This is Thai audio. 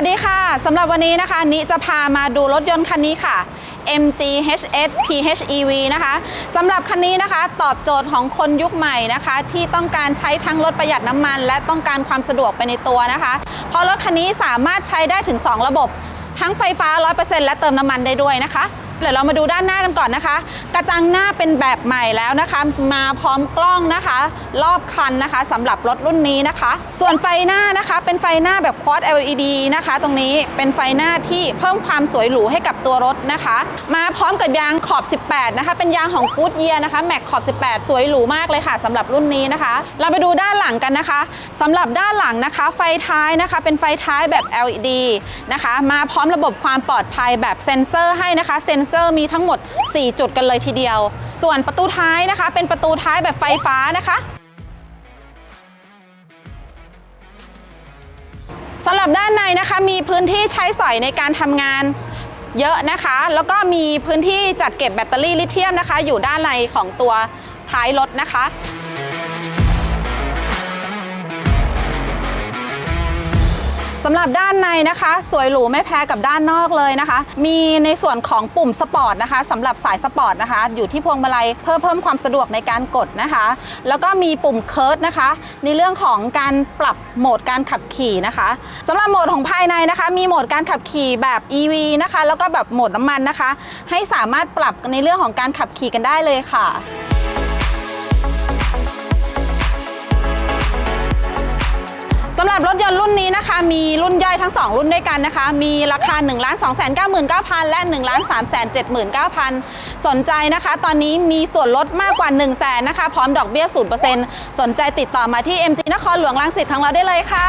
วัสดีค่ะสำหรับวันนี้นะคะนิจะพามาดูรถยนต์คันนี้ค่ะ MG HS PHEV นะคะสำหรับคันนี้นะคะ ตอบโจทย์ของคนยุคใหม่นะคะ ที่ต้องการใช้ทั้งรถประหยัดน้ำมัน และต้องการความสะดวกไปในตัวนะคะ เพราะรถคันนี้สามารถใช้ได้ถึง 2 ระบบ ทั้งไฟฟ้า 100%และเติมน้ำมันได้ด้วยนะคะ เดี๋ยวเรามาดูด้านหน้ากันก่อนนะคะ กระจังหน้าเป็นแบบใหม่แล้วนะคะ มาพร้อมกล้องนะคะ รอบคันนะคะสำหรับรถรุ่นนี้นะคะ ส่วนไฟหน้านะคะ เป็นไฟหน้าแบบ Quad LED นะคะ ตรงนี้เป็นไฟหน้าที่เพิ่มความสวยหรูให้กับตัวรถนะคะ มาพร้อมกับยางขอบ 18 นะคะ เป็นยางของ Goodyear นะคะแม็กขอบ 18 สวยหรูมากเลยค่ะสำหรับรุ่นนี้นะคะ เราไปดูด้านหลังกันนะคะสำหรับด้านหลังนะคะ ไฟท้ายนะคะ เป็นไฟท้ายแบบ LED นะคะ มาพร้อมระบบความปลอดภัยแบบเซ็นเซอร์ให้นะคะเซ็นเซอร์มีทั้งหมด 4 จุดกันเลยทีเดียว ส่วนประตูท้ายนะคะ เป็นประตูท้ายแบบไฟฟ้านะคะสำหรับด้านในนะคะมีพื้นที่ใช้สอยในการทำงานเยอะนะคะ แล้วก็มีพื้นที่จัดเก็บแบตเตอรี่ลิเธียมนะคะ อยู่ด้านในของตัวท้ายรถนะคะ สำหรับด้านในนะคะ สวยหรูไม่แพ้กับด้านนอกเลยนะคะ มีในส่วนของปุ่มสปอร์ตนะคะสำหรับสายสปอร์ตนะคะ อยู่ที่พวงมาลัยเพื่อเพิ่มความสะดวกในการกดนะคะ แล้วก็มีปุ่มเคิร์ดนะคะ ในเรื่องของการปรับโหมดการขับขี่นะคะสำหรับโหมดของภายในนะคะ มีโหมดการขับขี่แบบ EV นะคะ แล้วก็แบบโหมดน้ำมันนะคะ ให้สามารถปรับในเรื่องของการขับขี่กันได้เลยค่ะ รับรถยนต์รุ่นนี้นะคะ มีรุ่นย่อยทั้ง 2 รุ่นด้วยกันนะคะ มีราคา 1 2 9 9 0 0 0 และ 1 3 7 9 0 0 0 สนใจนะคะ ตอนนี้มีส่วนลดมากกว่า 1 0 0 0 0แสนนะคะ พร้อมดอกเบี้ย 0%สนใจติดต่อมาที่ MG นครหลวงรังสิตของเราได้เลยค่ะ